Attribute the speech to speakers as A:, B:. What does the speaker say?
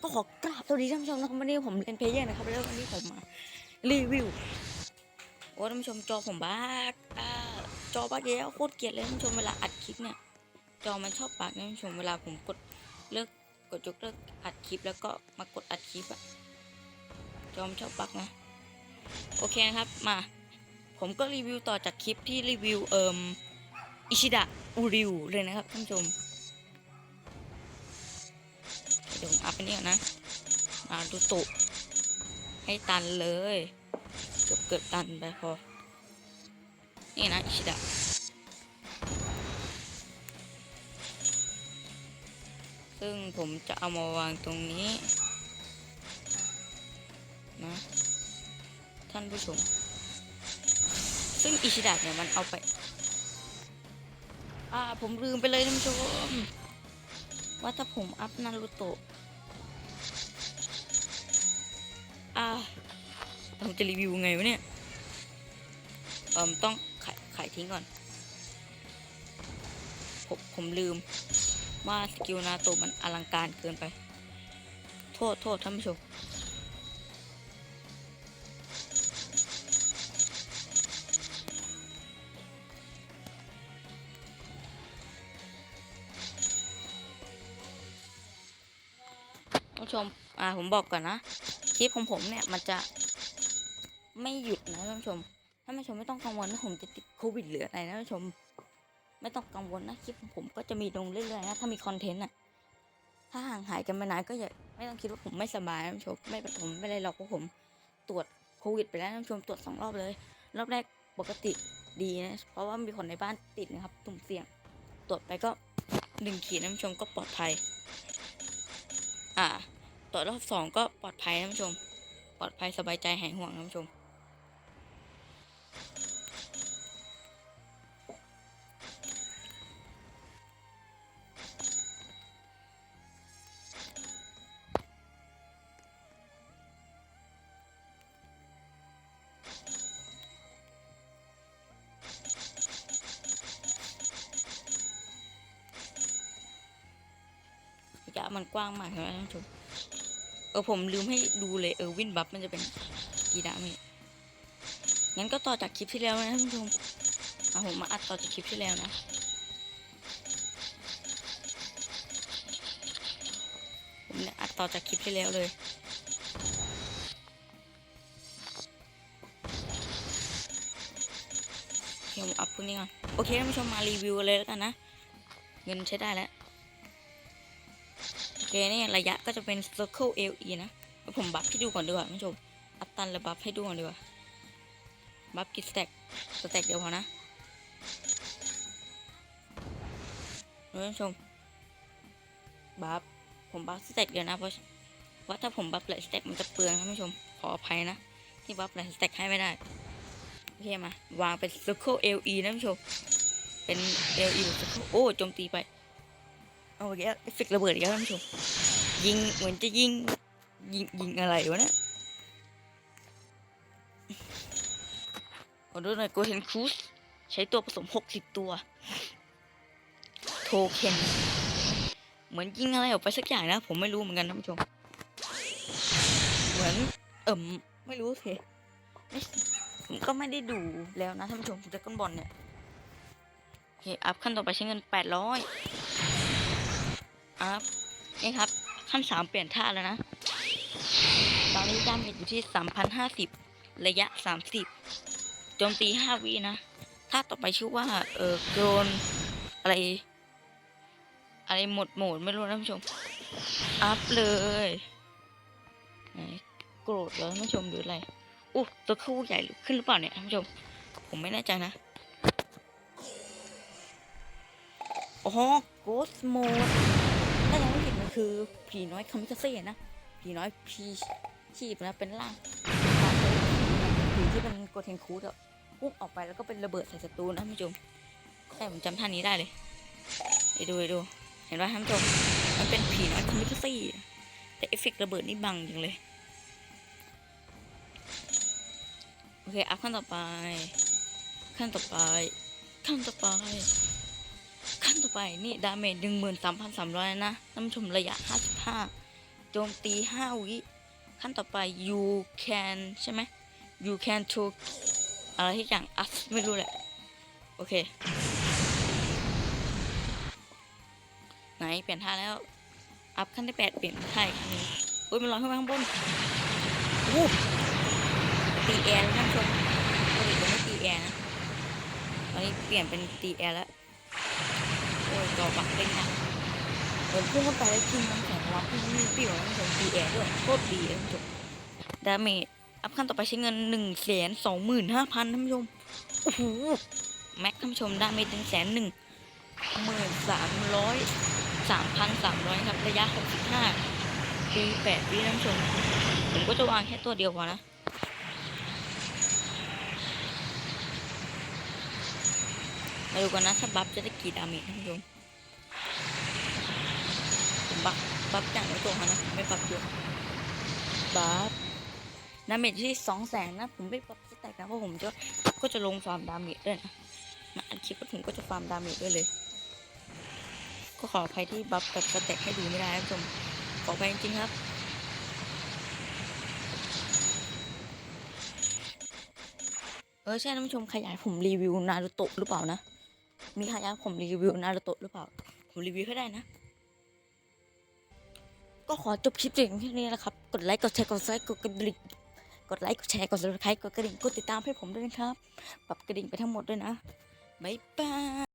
A: ก็ขอกราบสวัสดีท่านผู้ชมนะครับวันนี้ผมเล่นเพลเยอร์นะครับแล้ววันนี้ผมมารีวิวโอ้ท่านผู้ชมจอผมบ้าจอบ้าเยอะโคตรเกลียดเลยท่านผู้ชมเวลาอัดคลิปเนี่ยจอมันชอบปากนะท่านผู้ชมเวลาผมกดเลิกกดยกเลิกอัดคลิปแล้วก็มากดอัดคลิปอะจอมชอบปักนะโอเคนะครับมา ผมก็รีวิวต่อจากคลิปที่รีวิวเอ่มอิชิดะอูริวเลยนะครับท่านผู้ชม เดี๋ยวผมอัพไปนี่ก่อนนะ มาดูตุให้ตันเลย เกือบเกือบตันไปพอ นี่นะอิชิดะซึ่งผมจะเอามาวางตรงนี้นะท่านผู้ชม ซึ่งอิชิดะเนี่ยมันเอาไป อ่าผมลืมไปเลยท่านผู้ชม ว่าถ้าผมอัพนารูโตะอ่าผมจะรีวิวไงวะเนี่ยเอ่มต้องขายขายทิ้งก่อน ผมผมลืม ว่าสกิลนาโตะมันอลังการเกินไป โทษโทษท่านผู้ชม ผู้ชม อ่า ผมบอกก่อนนะ คลิปของผมเนี่ยมันจะไม่หยุดนะท่านผู้ชม ท่านผู้ชมไม่ต้องกังวลว่าผมจะติดโควิดหรืออะไรนะท่านผู้ชม ไม่ต้องกังวลนะคลิปของผมก็จะมีลงเรื่อยๆนะ ถ้ามีคอนเทนต์อะ ถ้าห่างหายกันมานานก็อย่าไม่ต้องคิดว่าผมไม่สบายนะท่านผู้ชม ไม่ผมไม่ได้หรอกเพราะผมตรวจโควิดไปแล้วท่านผู้ชมตรวจสองรอบเลย รอบแรกปกติดีนะ เพราะว่ามีคนในบ้านติดนะครับตุ่มเสี่ยง ตรวจไปก็หนึ่งขีดท่านผู้ชมก็ปลอดภัย อ่า ตรวจรอบสองก็ปลอดภัยท่านผู้ชม ปลอดภัยสบายใจหายห่วงท่านผู้ชม ระยะมันกว้างมากใช่ไหมท่านผู้ชม เออผมลืมให้ดูเลยเออวินบัฟมันจะเป็นกี่ดาเมจงั้นก็ต่อจากคลิปที่แล้วนะท่านผู้ชมเอะผมมาอัดต่อจากคลิปที่แล้วนะผมเนี่ยอัดต่อจากคลิปที่แล้วเลยเดี๋ยวผมอัพพวกนี้ก่อนโอเคท่านผู้ชมมารีวิวกันเลยแล้วกันนะ เงินใช้ได้แล้ว โอเคนี่ยระยะก็จะเป็น circle LE นะผมบัฟให้ดูก่อนดีกว่าท่านผู้ชม อัพตันแล้วบัฟให้ดูก่อนดีกว่า บัฟกี่สแต็กสแต็กเดียวพอนะท่านผู้ชม บัฟ ผมบัฟสแต็กเดียวนะ เพราะว่าถ้าผมบัฟหลายสแต็กมันจะเปลืองท่านผู้ชม ขออภัยนะ ที่บัฟหลายสแต็กให้ไม่ได้ โอเคมา วางเป็น circle LE นะท่านผู้ชม เป็น LE แบบ circle โอ้โจมตีไป เอาอีกแล้วเอฟเฟกระเบิดอีกแล้วท่านผู้ชมยิงเหมือนจะยิงยิงยิงอะไรวะเนี่ยขอดูหน่อยโกเทนครูสใช้ตัวผสม60ตัว โทเค็นเหมือนยิงอะไรออกไปสักอย่างนะ ผมไม่รู้เหมือนกันท่านผู้ชม เหมือนเอิ่มไม่รู้สิผมก็ไม่ได้ดูแล้วนะท่านผู้ชมดราก้นบอลเนี่ยโอเคอัพขั้นต่อไปใช้เงิน800อัพ นี่ครับ ขั้นสามเปลี่ยนท่าแล้วนะ ตอนนี้ดาเมจอยู่ที่สามพันห้าสิบระยะสามสิบโจมตีห้าวินะท่าต่อไปชื่อว่า เออโกรนอะไร อะไรหมดโหมดไม่รู้นะท่านผู้ชม อัพเลยไหนโกรธเหรอท่านผู้ชมหรืออะไรอู้ตัวคู่ใหญ่ขึ้นหรือเปล่าเนี่ยท่านผู้ชม ผมไม่แน่ใจนะอ๋อโกสโหมด คือผีน้อยคามิคาเซ่นะผีน้อยพีชีพนะเป็นร่างผีที่เป็นโกเทนคูดอะพุ่งออกไปแล้วก็เป็นระเบิดใส่ศัตรูนะท่านผู้ชมใช่ผมจำท่านี้ได้เลยไปดูไปดู เห็นป่ะท่านผู้ชมมันเป็นผีน้อยคามิคาเซ่แต่เอฟเฟกต์ระเบิดนี่บังจังเลยโอเคอัพขั้นต่อไป ขั้นต่อไป ขั้นต่อไป ขั้นต่อไปนี่ดาเมจหนึ่งหมื่นสามพันสามร้อยนะท่านผู้ชมระยะห้าสิบห้าโจมตีห้าวิขั้นต่อไป you can ใช่ไหม you can to อะไรที่อย่าง us ไม่รู้แหละ โอเค ไหน เปลี่ยนท่าแล้ว อัพขั้นที่แปดเปลี่ยนท่าอีกครั้งนึงอุ้ยมันลอยขึ้นมาข้างบนโอ้ตีแอร์แล้วท่านผู้ชมปกติจะไม่ตีแอร์นะตอนนี้เปลี่ยนเป็นตีแอร์แล้ว โอ้ยจอบักเล่นนะเดินพุ่งเข้าไปแล้วกินน้ำแข็งรับพุ่นี่เปรี้ยวท่านผู้ชมตีแอร์ด้วยโคตรดีเลยท่านผู้ชมดาเมจอัพขั้นต่อไปใช้เงินหนึ่งแสนสองหมื่นห้าพันท่านผู้ชมโอ้โหแม็กท่านผู้ชมดาเมจหนึ่งแสนหนึ่งหมื่นสามร้อยสามพันสามร้อยครับระยะหกสิบห้าปีแปดวิท่านผู้ชมผมก็จะวางแค่ตัวเดียวพอนะมาดูกันนะถ้าบัฟจะได้กี่ดาเมจท่านผู้ชม บัฟบัฟอย่างไม่ตัวนะไม่บัฟเยอะบัฟดาเมจที่สองแสนนะผมไม่บัฟสแต็กนะเพราะผมจะก็จะลงฟาร์มดาเมจด้วยนะมาอัดคลิปผมก็จะฟาร์มดาเมจด้วยเลย ก็ขออภัยที่บัฟกับสเต็กให้ดูไม่ได้นะท่านผู้ชมขออภัยจริงครับเออใช่ท่านผู้ชมขยายผมรีวิวนารูโตะหรือเปล่านะ มีขยายผมรีวิวนารูโตะหรือเปล่า ผมรีวิวให้ได้นะ ก็ขอจบคลิปเพียงแค่นี้นะครับ กดไลค์กดแชร์กดซับกดกระดิ่งกดไลค์กดแชร์กดซับสไครต์กดกระดิ่งกดติดตามให้ผมด้วยนะครับ ปรับกระดิ่งไปทั้งหมดด้วยนะบ๊ายบาย